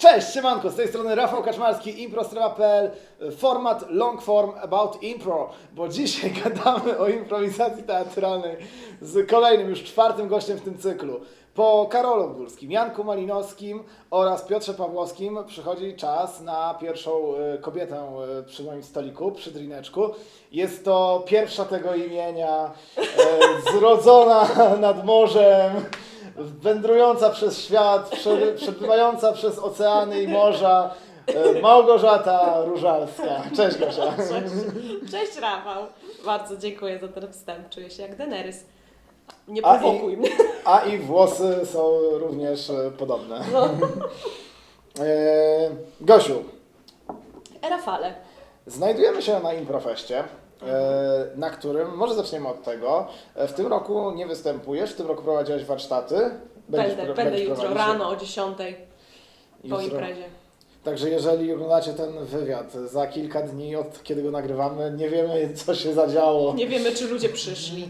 Cześć, siemanko, z tej strony Rafał Kaczmarski, improstrava.pl, format long form about impro, bo dzisiaj gadamy o improwizacji teatralnej z kolejnym, już czwartym gościem w tym cyklu. Po Karolu Górskim, Janku Malinowskim oraz Piotrze Pawłowskim przychodzi czas na pierwszą e, kobietę e, przy moim stoliku, przy drineczku. Jest to pierwsza tego imienia, e, zrodzona nad morzem, wędrująca przez świat, prze, przepływająca przez oceany i morza, e, Małgorzata Różalska. Cześć Gosia. Cześć. Cześć Rafał. Bardzo dziękuję za ten wstęp. Czuję się jak Daenerys. Nie A i- prowokuj mnie. A i włosy są również e, podobne. No. E, Gosiu, Rafale. znajdujemy się na Improfeście, na którym, może zaczniemy od tego, e, w tym roku nie występujesz, w tym roku prowadziłeś warsztaty. Będziesz Będę, będę jutro prowadzić. rano o 10 po imprezie. Także jeżeli oglądacie ten wywiad za kilka dni od kiedy go nagrywamy, nie wiemy co się zadziało. Nie wiemy, czy ludzie przyszli.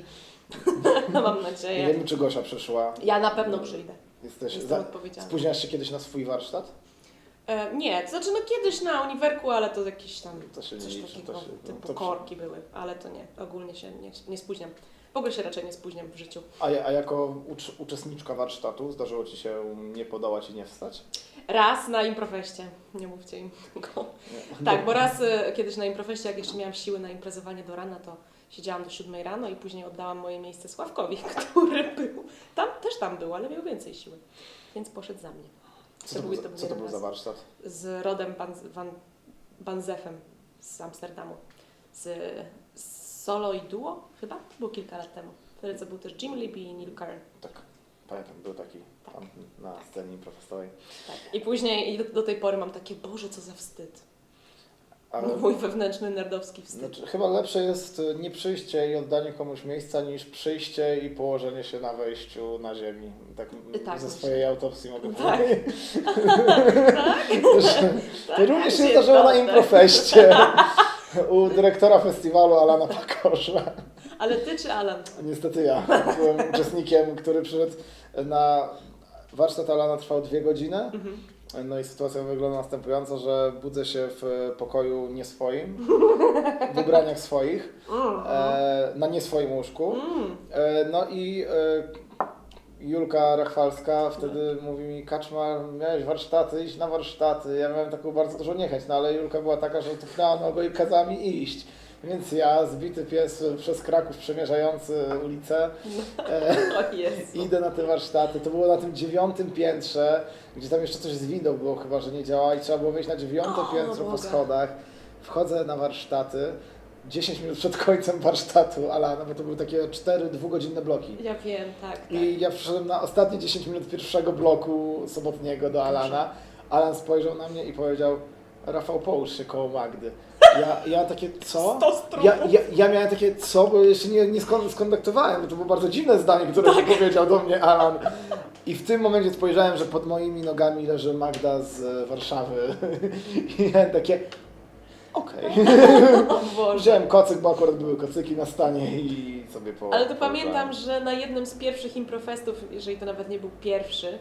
No mam Nie nadzieję. wiemy czy Gosia przyszła. Ja na pewno przyjdę. Jesteś Jestem za... odpowiedzialna. Spóźniasz się kiedyś na swój warsztat? E, nie, to znaczy no kiedyś na uniwerku, ale to jakieś tam To się nie coś liczy, takiego to się- no, typu to przy- korki były, ale to nie. Ogólnie się nie, nie spóźniam. W ogóle się raczej nie spóźniam w życiu. A, a jako ucz, uczestniczka warsztatu zdarzyło Ci się nie podołać i nie wstać? Raz na improfeście, nie mówcie im tego. Tak, bo raz y, kiedyś na improfeście, jak jeszcze miałam siły na imprezowanie do rana, to siedziałam do siódmej rano i później oddałam moje miejsce Sławkowi, który był, tam też tam był, ale miał więcej siły, więc poszedł za mnie. Co to, był, co to był za warsztat? Z Rodem Van, Van, Banzefem z Amsterdamu, z, z solo i duo chyba, to było kilka lat temu. Wtedy co był też Jim Libby i Neil Kern. Tak, pamiętam, był taki tam na scenie improfestowej. Tak. I później i do, do tej pory mam takie, Boże, co za wstyd. Ale Mój wewnętrzny nerdowski wstyd. znaczy, chyba lepsze jest y, nie przyjście i oddanie komuś miejsca, niż przyjście i położenie się na wejściu na ziemi. Tak, m, Tak, ze myślę. swojej autopsji mogę Tak. powiedzieć. tak? Że Tak, To również się zdarzyło na. Improfeście u dyrektora festiwalu Alana Pakorza. Ale ty czy Alan? Niestety ja byłem uczestnikiem, który przyszedł na warsztat Alana trwał dwie godziny. Mhm. No i sytuacja wygląda następująco, że budzę się w pokoju nie swoim, w ubraniach swoich, e, na nie swoim łóżku. Mm. E, no i e, Julka Rachwalska wtedy mówi mi, Kaczmar, miałeś warsztaty, iść na warsztaty. Ja miałem taką bardzo dużą niechęć, no ale Julka była taka, że tupnęła nogą i kazała mi iść. Więc ja, zbity pies przez Kraków przemierzający ulicę, e, idę na te warsztaty. To było na tym dziewiątym piętrze, gdzie tam jeszcze coś z windą było chyba, że nie działa i trzeba było wejść na dziewiąte O, piętro po schodach. Wchodzę na warsztaty. 10 minut przed końcem warsztatu Alana, bo to były takie 4 dwugodzinne bloki. Ja wiem, tak. tak. I ja przyszedłem na ostatnie 10 minut pierwszego bloku sobotniego do Alana. Alan spojrzał na mnie i powiedział Rafał, połóż się koło Magdy. Ja, ja takie, co? Stos Ja, trupów. ja, ja miałem takie, co? Bo jeszcze nie, nie skon- skontaktowałem, bo to było bardzo dziwne zdanie, które Tak. powiedział do mnie Alan. I w tym momencie spojrzałem, że pod moimi nogami leży Magda z e, Warszawy. I miałem takie, okej. O Boże. Wziąłem kocyk, bo akurat były kocyki na stanie i sobie po. Ale to pamiętam, że na jednym z pierwszych improfestów, jeżeli to nawet nie był pierwszy,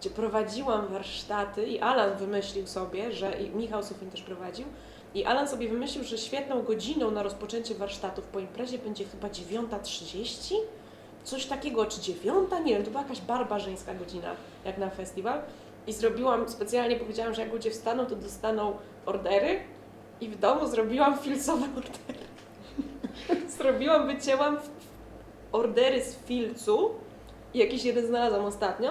gdzie prowadziłam warsztaty i Alan wymyślił sobie, że i Michał Sufin też prowadził, i Alan sobie wymyślił, że świetną godziną na rozpoczęcie warsztatów po imprezie będzie chyba 9.30? Coś takiego, czy 9? Nie wiem, to była jakaś barbarzyńska godzina, jak na festiwal. I zrobiłam, specjalnie powiedziałam, że jak ludzie wstaną, to dostaną ordery. I w domu zrobiłam filcowe ordery. zrobiłam, wycięłam ordery z filcu. I jakiś jeden znalazłam ostatnio.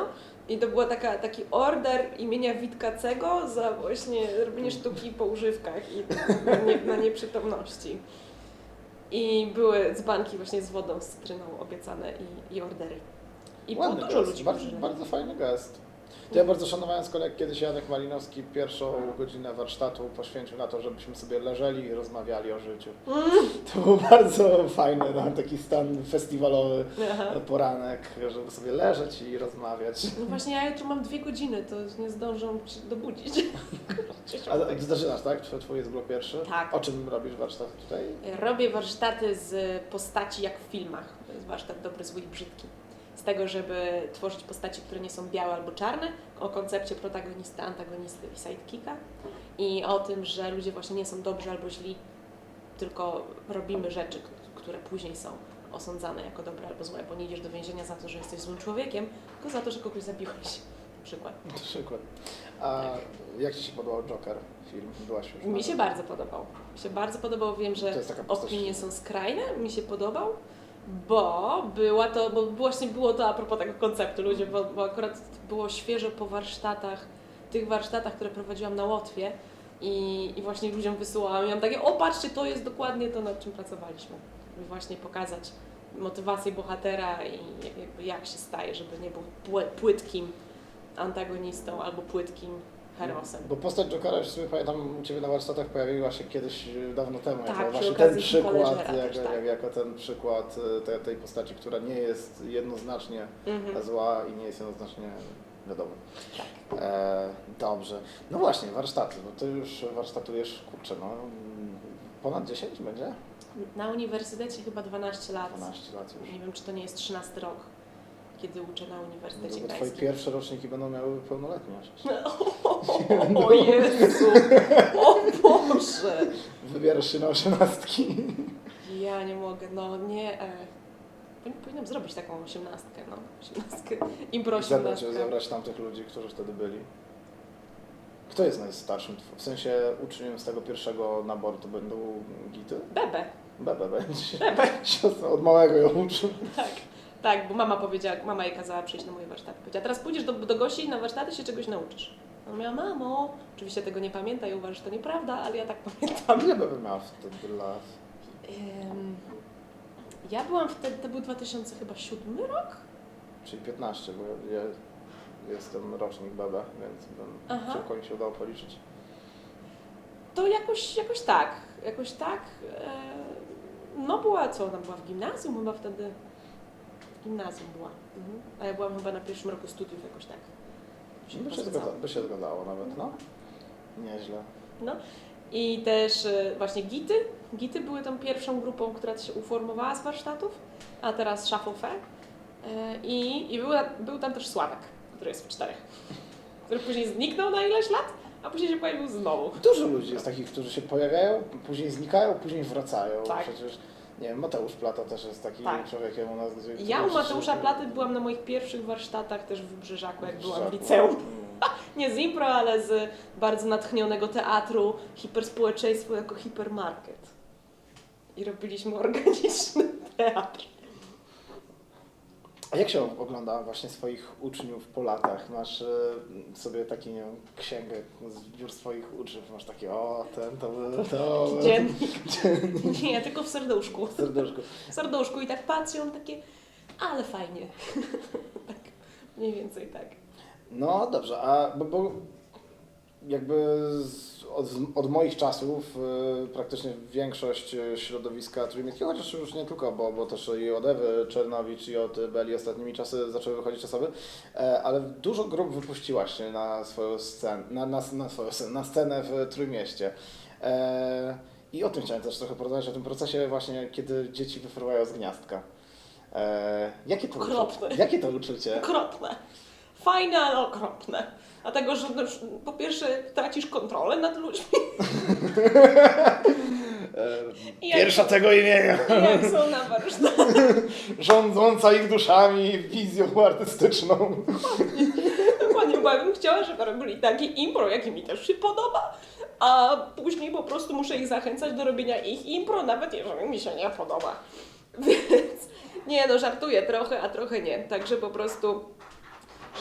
I to była taka, taki order imienia Witkacego za właśnie robienie sztuki po używkach i na, nie, na nieprzytomności. I były dzbanki właśnie z wodą, z cytryną obiecane i, i ordery. I było Ładny dużo gest, ludzi. bardzo, którzy- bardzo fajny gest. To ja bardzo szanowałem z kolei, jak kiedyś Janek Malinowski pierwszą godzinę warsztatu poświęcił na to, żebyśmy sobie leżeli i rozmawiali o życiu. Mm. To był bardzo fajny no, taki stan festiwalowy Aha. poranek, żeby sobie leżeć i rozmawiać. No właśnie, ja jutro mam dwie godziny, to nie zdążą się dobudzić. A zaczynasz, tak? Tw- Twój jest blok pierwszy? Tak. O czym robisz warsztat tutaj? Robię warsztaty z postaci jak w filmach. To jest warsztat dobry, zły i brzydki. Tego, żeby tworzyć postaci, które nie są białe albo czarne, o koncepcie protagonisty, antagonisty i sidekicka i o tym, że ludzie właśnie nie są dobrzy albo źli, tylko robimy rzeczy, które później są osądzane jako dobre albo złe, bo nie idziesz do więzienia za to, że jesteś złym człowiekiem, tylko za to, że kogoś zabiłeś. Na przykład. Na przykład. A jak Ci się podobał Joker film? Byłaś już Mi się bardzo podobał. Mi się bardzo podobał, wiem, że opinie są skrajne, mi się podobał, bo była to, bo właśnie było to a propos tego konceptu ludzie, bo, bo akurat było świeżo po warsztatach, tych warsztatach, które prowadziłam na Łotwie i, i właśnie ludziom wysyłałam i miałam takie, o patrzcie, to jest dokładnie to, nad czym pracowaliśmy. Żeby właśnie pokazać motywację bohatera i jakby jak się staje, żeby nie był pły- płytkim antagonistą albo płytkim herosem. Bo postać Jokera, już sobie pamiętam, u Ciebie na warsztatach pojawiła się kiedyś e, dawno temu. Tak, jako właśnie ten przykład, jako, też, tak. jak, jako ten przykład e, te, tej postaci, która nie jest jednoznacznie Mhm. zła i nie jest jednoznacznie wiadomo. Tak. E, dobrze. No właśnie, warsztaty, bo Ty już warsztatujesz, kurczę, no ponad 10 będzie? Na uniwersytecie chyba 12 lat. 12 lat już. Nie wiem, czy to nie jest 13 rok, kiedy uczę na Uniwersytecie Bo Twoje Gdańskim. pierwsze roczniki będą miały pełnoletność. O Jezu! O Boże! Wybierasz się na osiemnastki. Ja nie mogę, no nie. E, powin- powinnam zrobić taką osiemnastkę, no. Osiemnastkę. Impro Zabrać, osiemnastkę. zabrać tamtych ludzi, którzy wtedy byli. Kto jest najstarszym? W sensie uczniem z tego pierwszego naboru to będą gity? Bebe, Bebe będzie. bebe. Siostra od małego ją uczy. Tak. Tak, bo mama powiedziała, mama jej kazała przyjść na moje warsztaty. Powiedziała, teraz pójdziesz do, do Gosi na warsztaty się czegoś nauczysz. Ona miała, mamo, oczywiście tego nie pamięta i uważa, że to nieprawda, ale ja tak pamiętam. Ile Bebe miała wtedy lat? Ym, ja byłam wtedy, to był 2007 rok? Czyli 15, bo ja jestem rocznik Bebe, więc bym Aha. szybko mi się udało policzyć. To jakoś, jakoś tak, jakoś tak. E, no była, co ona była w gimnazjum chyba wtedy? Gimnazjum była. Mhm. A ja byłam chyba na pierwszym roku studiów jakoś tak. Się By się, zgadza, by się zgadzało nawet, no. Nieźle. I też e, właśnie Gity. Gity były tą pierwszą grupą, która się uformowała z warsztatów, a teraz Shuffle e, I, i był, był tam też Sławek, który jest w czterech. Który później zniknął na ileś lat, a później się pojawił znowu. Dużo ludzi jest takich, którzy się pojawiają, później znikają, później wracają. Tak. Przecież, nie wiem, Mateusz Plata też jest takim Tak. człowiekiem u nas. Gdzie, Ja u Mateusza się- Platy byłam na moich pierwszych warsztatach też w Wybrzeżaku, jak byłam w liceum. Mm. Nie z impro, ale z bardzo natchnionego teatru, hiperspołeczeństwo jako hipermarket. I robiliśmy organiczny teatr. A jak się ogląda właśnie swoich uczniów po latach? Masz e, sobie taki, nie wiem, księgę zbiór swoich uczniów, masz takie, o, ten to był, to był. Dziennik. Nie, tylko w serduszku. Serduszko. W serduszku i tak patrzą takie, ale fajnie. tak, mniej więcej tak. No dobrze, a bo, bo jakby z, od, od moich czasów e, praktycznie większość e, środowiska trójmiejskiego, chociaż już nie tylko, bo, bo też i od Ewy Czernowicz i od Beli ostatnimi czasy zaczęły wychodzić osoby, e, ale dużo grup wypuściłaś się na swoją scenę, na, na, na, swoją, scenę- na scenę w Trójmieście. E, I o tym chciałem też trochę porozmawiać, o tym procesie właśnie, kiedy dzieci wyfruwają z gniazdka. E, jakie, to uczucie, jakie to uczucie? Okropne. Fajne, ale okropne. Dlatego, że no po pierwsze tracisz kontrolę nad ludźmi. I jak- Pierwsza tego imienia. Jak są na warsztatach. Rządząca ich duszami, wizją artystyczną. Dokładnie, bo ja bym chciała, żeby robili takie impro, jakie mi też się podoba, a później po prostu muszę ich zachęcać do robienia ich impro, nawet jeżeli mi się nie podoba. Więc nie, no żartuję trochę, a trochę nie. Także po prostu,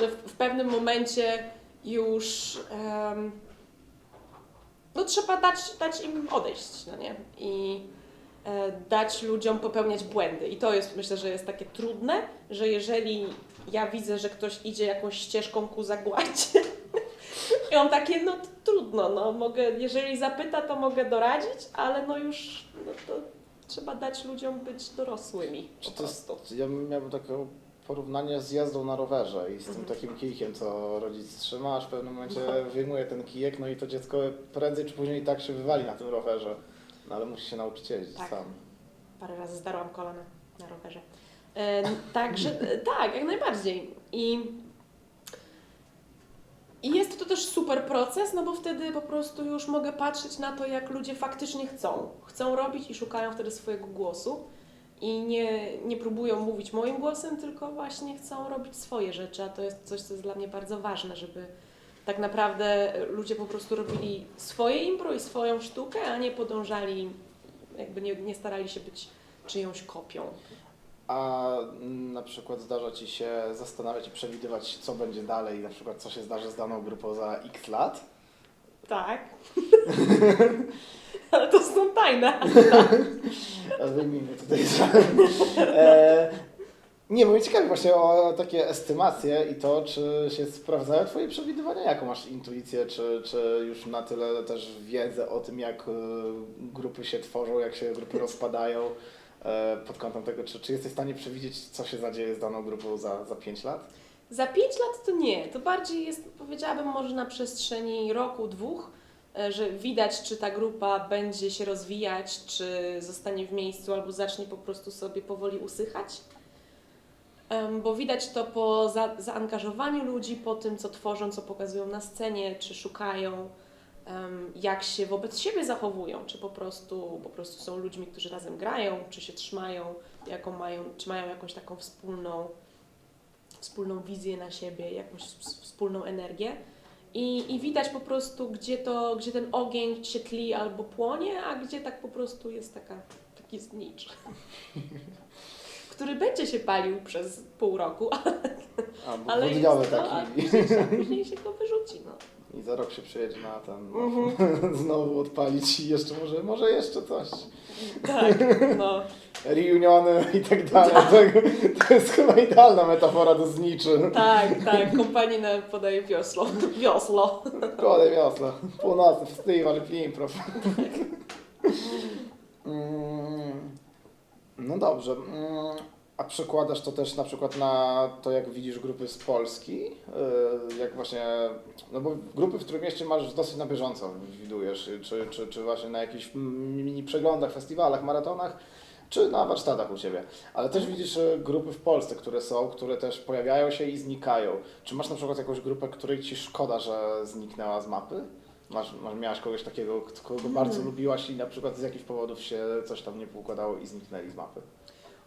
że w, w pewnym momencie już em, no trzeba dać, dać im odejść, no nie? I e, dać ludziom popełniać błędy. I to jest, myślę, że jest takie trudne, że jeżeli ja widzę, że ktoś idzie jakąś ścieżką ku zagładzie i on takie, no trudno, no mogę, jeżeli zapyta, to mogę doradzić, ale no już, no to trzeba dać ludziom być dorosłymi. Czy to jest, ja miałbym takie porównanie z jazdą na rowerze i z tym Mhm. takim kijkiem, co rodzic trzyma, aż w pewnym momencie wyjmuje ten kijek, no i to dziecko prędzej czy później i tak się wywali na tym rowerze. No ale musi się nauczyć jeździć Tak. sam. Parę razy zdarłam kolana na rowerze. E, Także e, tak, jak najbardziej. I, I jest to też super proces, no bo wtedy po prostu już mogę patrzeć na to, jak ludzie faktycznie chcą. Chcą robić i szukają wtedy swojego głosu. I nie, nie próbują mówić moim głosem, tylko właśnie chcą robić swoje rzeczy, a to jest coś, co jest dla mnie bardzo ważne, żeby tak naprawdę ludzie po prostu robili swoje impro i swoją sztukę, a nie podążali, jakby nie, nie starali się być czyjąś kopią. A na przykład zdarza Ci się zastanawiać i przewidywać, co będzie dalej, na przykład co się zdarzy z daną grupą za x lat? Tak. Ale to są tajne. A Wyjmijmy tutaj e, Nie, bo mnie ciekawi właśnie o takie estymacje i to, czy się sprawdzają Twoje przewidywania, jaką masz intuicję, czy, czy już na tyle też wiedzę o tym, jak e, grupy się tworzą, jak się grupy rozpadają, e, pod kątem tego, czy, czy jesteś w stanie przewidzieć, co się zadzieje z daną grupą za, za 5 lat? Za pięć lat to nie. To bardziej jest, powiedziałabym, może na przestrzeni roku, dwóch, e, że widać, czy ta grupa będzie się rozwijać, czy zostanie w miejscu, albo zacznie po prostu sobie powoli usychać. Bo widać to po za, zaangażowaniu ludzi, po tym, co tworzą, co pokazują na scenie, czy szukają, jak się wobec siebie zachowują, czy po prostu, po prostu są ludźmi, którzy razem grają, czy się trzymają, jaką mają, czy mają jakąś taką wspólną wspólną wizję na siebie, jakąś wspólną energię. I, I widać po prostu, gdzie, to, gdzie ten ogień się tli albo płonie, a gdzie tak po prostu jest taka, taki znicz, który będzie się palił przez pół roku, ale dwudniowy jest, no, a taki później, a później się go wyrzuci. No. I za rok się przyjedzie na ten, no, Mhm. znowu odpalić i jeszcze może, może jeszcze coś. Tak, no. reuniony i tak dalej. To, to jest chyba idealna metafora do zniczy. tak, tak, kompanina podaje wiosło. Wiosło. Kolej wiosna, północny festiwal improv. Mm, No dobrze. A przekładasz to też na przykład na to, jak widzisz grupy z Polski? Yy, Jak właśnie, no bo grupy w którym mieście masz dosyć na bieżąco, widujesz, czy, czy, czy właśnie na jakichś mini przeglądach, festiwalach, maratonach, czy na warsztatach u Ciebie. Ale też widzisz e, grupy w Polsce, które są, które też pojawiają się i znikają. Czy masz na przykład jakąś grupę, której Ci szkoda, że zniknęła z mapy? Masz, masz, miałaś kogoś takiego, kogo bardzo lubiłaś i na przykład z jakichś powodów się coś tam nie poukładało i zniknęli z mapy?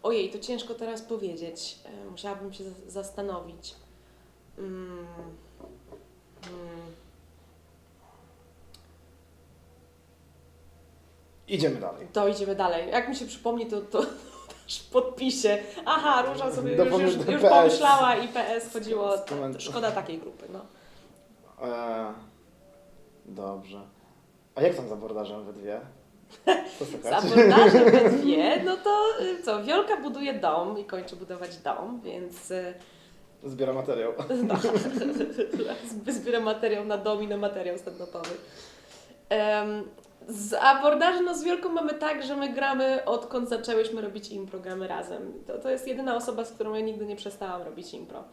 Ojej, to ciężko teraz powiedzieć. E, Musiałabym się za- zastanowić. Mm. Mm. Idziemy dalej. To idziemy dalej. Jak mi się przypomni, to, to też w podpisie. Aha, Róża sobie już, już, już PS. pomyślała i PS chodziło. Szkoda takiej grupy, no. E, dobrze. A jak tam z abordażem we dwie? Abordażem we dwie, no to y, co, Wiolka buduje dom i kończy budować dom, więc y, Zbiera materiał. no, zbieram materiał na dom i na materiał stand-upowy. Em, z abordażem no z Wielką mamy tak, że my gramy odkąd zaczęłyśmy robić impro, gramy razem. To, to jest jedyna osoba, z którą ja nigdy nie przestałam robić impro.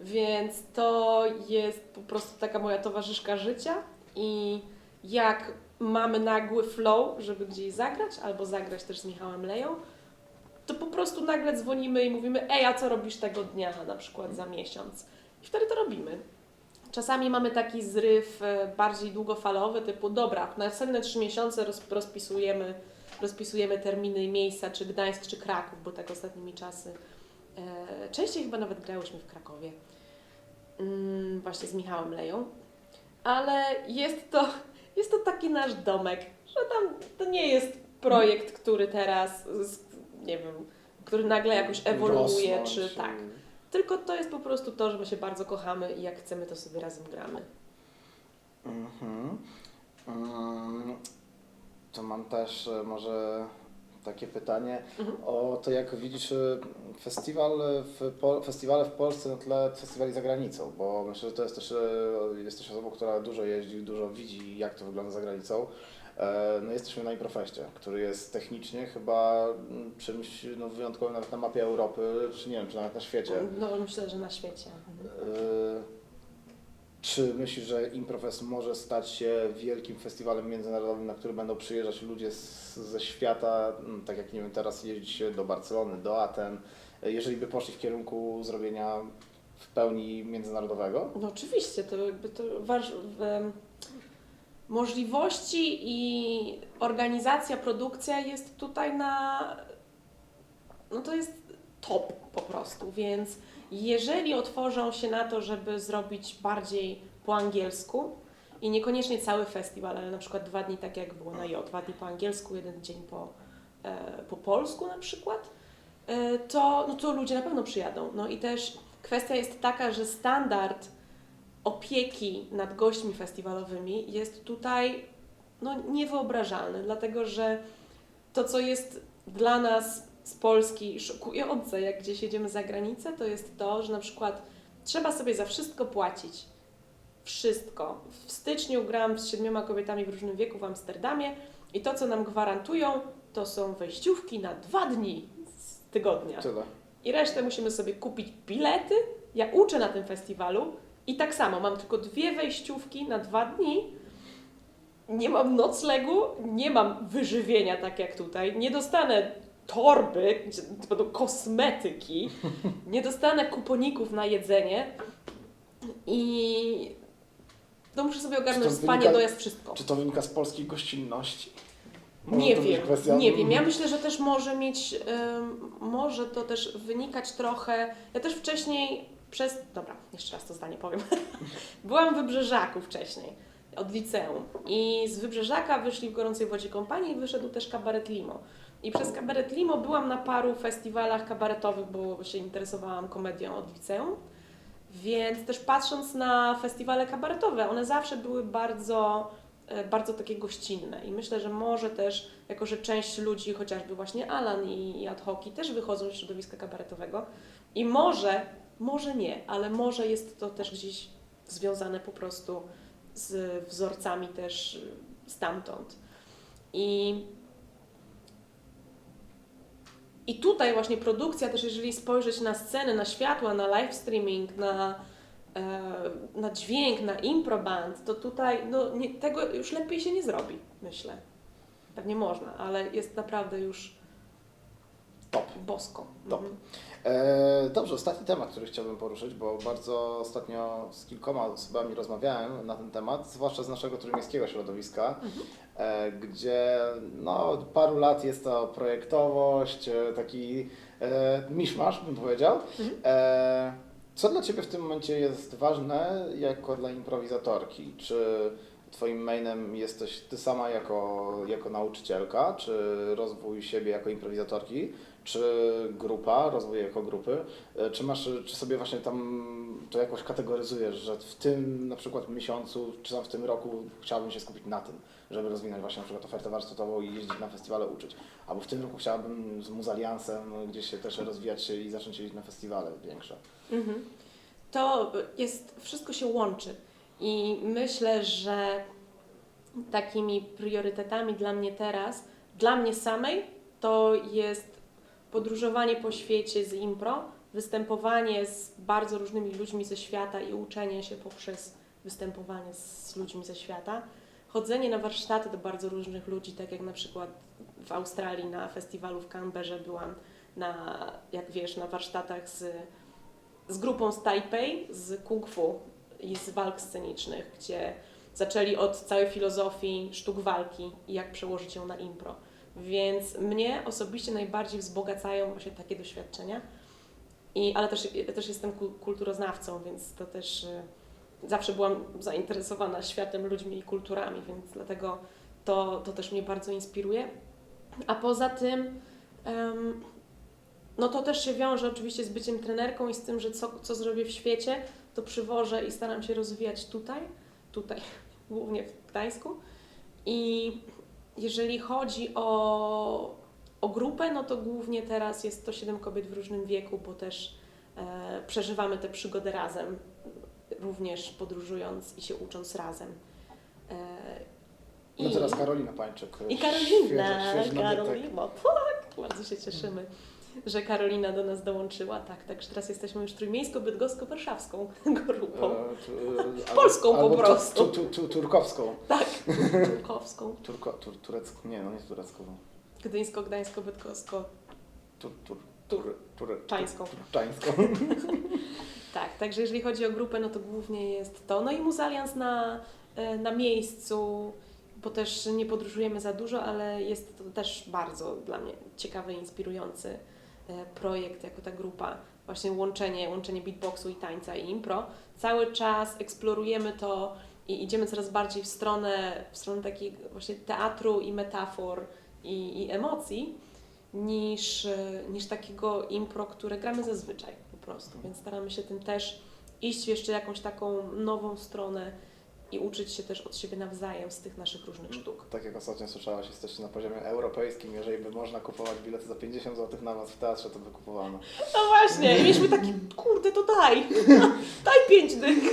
Więc to jest po prostu taka moja towarzyszka życia i jak mamy nagły flow, żeby gdzieś zagrać, albo zagrać też z Michałem Leją, to po prostu nagle dzwonimy i mówimy, ej, a co robisz tego dnia, na przykład za miesiąc. I wtedy to robimy. Czasami mamy taki zryw e, bardziej długofalowy, typu dobra, na następne trzy miesiące roz, rozpisujemy, rozpisujemy terminy i miejsca, czy Gdańsk, czy Kraków, bo tak ostatnimi czasy. E, częściej chyba nawet grałyśmy w Krakowie. Mm, właśnie z Michałem Leją. Ale jest to, jest to taki nasz domek, że tam to nie jest projekt, który teraz, nie wiem, który nagle jakoś ewoluuje, Rosnąć czy tak. Tylko to jest po prostu to, że my się bardzo kochamy i jak chcemy, to sobie razem gramy. Mhm. Mm, To mam też e, może takie pytanie Mhm. o to, jak widzisz e, festiwal w, po, festiwale w Polsce na tle festiwali za granicą, bo myślę, że to jest też, e, jesteś osobą, która dużo jeździ, dużo widzi, jak to wygląda za granicą. E, No jesteśmy na Improfeście, który jest technicznie chyba mm, czymś no, wyjątkowym nawet na mapie Europy, czy nie wiem, czy nawet na świecie. No myślę, że na świecie. Mhm. Y, Czy myślisz, że Improfest może stać się wielkim festiwalem międzynarodowym, na który będą przyjeżdżać ludzie z, ze świata, mm, tak jak nie wiem, teraz jeździ się do Barcelony, do Aten, jeżeli by poszli w kierunku zrobienia w pełni międzynarodowego? No oczywiście, to jakby to waż, em, możliwości i organizacja, produkcja jest tutaj na no to jest top po prostu, więc jeżeli otworzą się na to, żeby zrobić bardziej po angielsku i niekoniecznie cały festiwal, ale na przykład dwa dni tak jak było na J, dwa dni po angielsku, jeden dzień po, e, po polsku na przykład, e, to, no to ludzie na pewno przyjadą. No i też kwestia jest taka, że standard opieki nad gośćmi festiwalowymi jest tutaj no, niewyobrażalny, dlatego że to, co jest dla nas z Polski szokujące, jak gdzieś jedziemy za granicę, to jest to, że na przykład trzeba sobie za wszystko płacić. Wszystko. W styczniu grałam z siedmioma kobietami w różnym wieku w Amsterdamie i to, co nam gwarantują, to są wejściówki na dwa dni z tygodnia. Tyle. I resztę musimy sobie kupić bilety. Ja uczę na tym festiwalu i tak samo mam tylko dwie wejściówki na dwa dni. Nie mam noclegu, nie mam wyżywienia tak jak tutaj. Nie dostanę torby, gdzie to będą kosmetyki. Nie dostanę kuponików na jedzenie. I no muszę sobie ogarnąć to spanie, wynika- dojazd, wszystko. Czy to wynika z polskiej gościnności? Może Nie to wiem, kwestia- nie wiem. Ja myślę, że też może mieć, może to też wynikać trochę. Ja też wcześniej przez. Dobra, jeszcze raz to zdanie powiem. Byłam w Wybrzeżaku wcześniej, od liceum. I z Wybrzeżaka wyszli w gorącej wodzie kompanii i wyszedł też kabaret Limo. I przez kabaret Limo byłam na paru festiwalach kabaretowych, bo się interesowałam komedią od liceum. Więc też patrząc na festiwale kabaretowe, one zawsze były bardzo, e, bardzo takie gościnne. I myślę, że może też, jako że część ludzi, chociażby właśnie Alan i, i Ad Hoci, też wychodzą z środowiska kabaretowego. I może, może nie, ale może jest to też gdzieś związane po prostu z wzorcami też y, stamtąd. I i tutaj właśnie produkcja też, jeżeli spojrzeć na scenę, na światła, na live streaming, na, e, na dźwięk, na improband, to tutaj no, nie, tego już lepiej się nie zrobi, myślę. Pewnie można, ale jest naprawdę już Top. bosko. Top. Mhm. E, dobrze, ostatni temat, który chciałbym poruszyć, bo bardzo ostatnio z kilkoma osobami rozmawiałem na ten temat, zwłaszcza z naszego trójmiejskiego środowiska, e, gdzie no, od paru lat jest to projektowość, e, taki e, miszmasz, bym powiedział. Mhm. E, co dla Ciebie w tym momencie jest ważne jako dla improwizatorki? Czy Twoim mainem jesteś Ty sama jako, jako nauczycielka, czy rozwój siebie jako improwizatorki, czy grupa, rozwój jako grupy? E, Czy masz, czy sobie właśnie tam to jakoś kategoryzujesz, że w tym na przykład miesiącu, czy tam w tym roku chciałabym się skupić na tym, żeby rozwinąć właśnie na przykład ofertę warsztatową i jeździć na festiwale uczyć. Albo w tym roku chciałabym z Muzaliansem gdzieś się też rozwijać się i zacząć jeździć na festiwale większe. Mhm. To jest, wszystko się łączy i myślę, że takimi priorytetami dla mnie teraz, dla mnie samej, to jest podróżowanie po świecie z impro, występowanie z bardzo różnymi ludźmi ze świata i uczenie się poprzez występowanie z ludźmi ze świata, chodzenie na warsztaty do bardzo różnych ludzi, tak jak na przykład w Australii na festiwalu w Canberrze byłam na, jak wiesz, na warsztatach z z grupą z Taipei, z kung fu i z walk scenicznych, gdzie zaczęli od całej filozofii sztuk walki i jak przełożyć ją na impro. Więc mnie osobiście najbardziej wzbogacają właśnie takie doświadczenia. I, ale też, też jestem ku- kulturoznawcą, więc to też y, zawsze byłam zainteresowana światem, ludźmi i kulturami, więc dlatego to, to też mnie bardzo inspiruje. A poza tym no to też się wiąże oczywiście z byciem trenerką i z tym, że co, co zrobię w świecie, to przywożę i staram się rozwijać tutaj, tutaj, głównie w Gdańsku. I jeżeli chodzi o, o grupę, no to głównie teraz jest to 7 kobiet w różnym wieku, bo też e, przeżywamy tę przygodę razem, również podróżując i się ucząc razem. E, No teraz Karolina Pańczyk. i Karolina, świeży- świeży nabytek. Karolina, tak, bardzo się cieszymy, że Karolina do nas dołączyła, tak, także teraz jesteśmy już trójmiejsko-bydgosko-warszawską grupą, E, tu- e, albo- Polską po prostu. Tu, tu, tu, turkowską. tak, turkowską, Turko, tur, turecką, nie, no nie turecką. gdyńsko-gdańsko-bydgosko, Tur, tur, tur. Tury, Czańską. Czańską. Tak, także jeżeli chodzi o grupę, no to głównie jest to. No i Muzalians na, e, na miejscu, bo też nie podróżujemy za dużo, ale jest to też bardzo dla mnie ciekawy, inspirujący e, projekt jako ta grupa. Właśnie łączenie, łączenie beatboxu i tańca i impro. Cały czas eksplorujemy to i idziemy coraz bardziej w stronę, w stronę takiego właśnie teatru i metafor i, i emocji niż, e, niż takiego impro, które gramy zazwyczaj po prostu. Więc staramy się tym też iść jeszcze jakąś taką nową stronę i uczyć się też od siebie nawzajem z tych naszych różnych sztuk. Tak jak ostatnio słyszałaś, jesteście na poziomie europejskim. Jeżeli by można kupować bilety za 50 zł na was w teatrze, to by kupowano. No właśnie, i mieliśmy taki, kurde, to daj, daj pięć dych.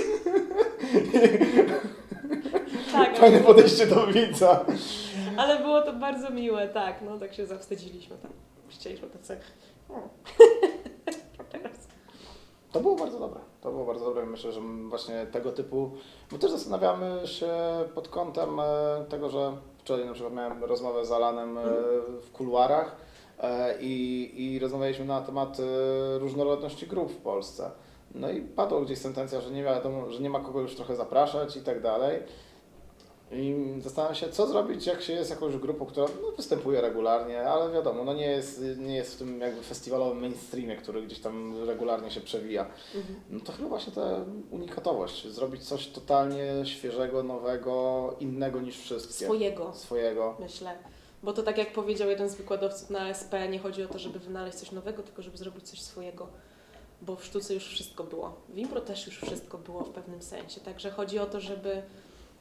tak, Fajne podejście do widza. ale było to bardzo miłe, tak, no tak się zawstydziliśmy tam. Chcieliśmy tacy, teraz. To było bardzo dobre. To było bardzo dobre. Myślę, że właśnie tego typu. My też zastanawiamy się pod kątem e, tego, że wczoraj na przykład miałem rozmowę z Alanem e, w kuluarach e, i, i rozmawialiśmy na temat różnorodności grup w Polsce. No i padła gdzieś sentencja, że nie wiadomo, że nie ma kogo już trochę zapraszać i tak dalej. I zastanawiam się, co zrobić, jak się jest jakąś grupą, która no, występuje regularnie, ale wiadomo, no nie jest, nie jest w tym jakby festiwalowym mainstreamie, który gdzieś tam regularnie się przewija. Mhm. No to chyba właśnie ta unikatowość, zrobić coś totalnie świeżego, nowego, innego niż wszystkie. Swojego. Swojego. myślę. Bo to tak jak powiedział jeden z wykładowców na SP, nie chodzi o to, żeby wynaleźć coś nowego, tylko żeby zrobić coś swojego. Bo w sztuce już wszystko było. W impro też już wszystko było w pewnym sensie. Także chodzi o to, żeby,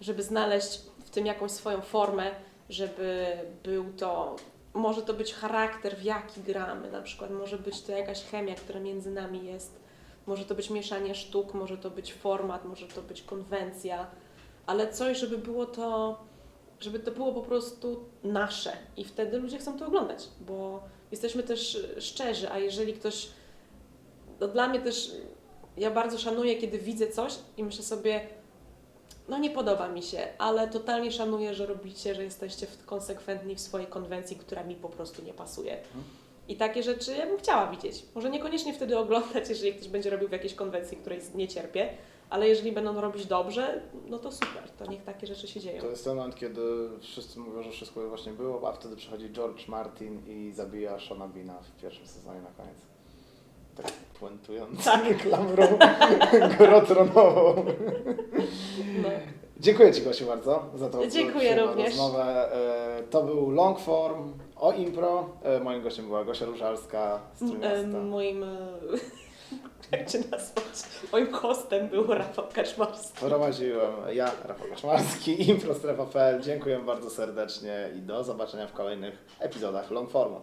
żeby znaleźć w tym jakąś swoją formę, żeby był to, może to być charakter, w jaki gramy, na przykład może być to jakaś chemia, która między nami jest, może to być mieszanie sztuk, może to być format, może to być konwencja, ale coś, żeby było to żeby to było po prostu nasze. I wtedy ludzie chcą to oglądać, bo jesteśmy też szczerzy, a jeżeli ktoś, no dla mnie też, ja bardzo szanuję, kiedy widzę coś i myślę sobie, no nie podoba mi się, ale totalnie szanuję, że robicie, że jesteście konsekwentni w swojej konwencji, która mi po prostu nie pasuje. I takie rzeczy ja bym chciała widzieć. Może niekoniecznie wtedy oglądać, jeżeli ktoś będzie robił w jakiejś konwencji, której nie cierpię, ale jeżeli będą robić dobrze, no to super, to niech takie rzeczy się dzieją. To jest ten moment, kiedy wszyscy mówią, że wszystko właśnie było, a wtedy przychodzi George Martin i zabija Shona Beana w pierwszym sezonie na koniec. Tak puentując Tak. klamrą gorotronową. No. Dziękuję Ci Gosiu bardzo za tą Dziękuję również. rozmowę. E, To był long form o impro. E, Moim gościem była Gosia Różalska z Trójmiasta. em, Moim, e, jak cię nazwać, moim hostem był Rafał Kaczmarski. Prowadziłem ja, Rafał Kaszmarski, improstrefa.pl. Dziękuję bardzo serdecznie i do zobaczenia w kolejnych epizodach long formu.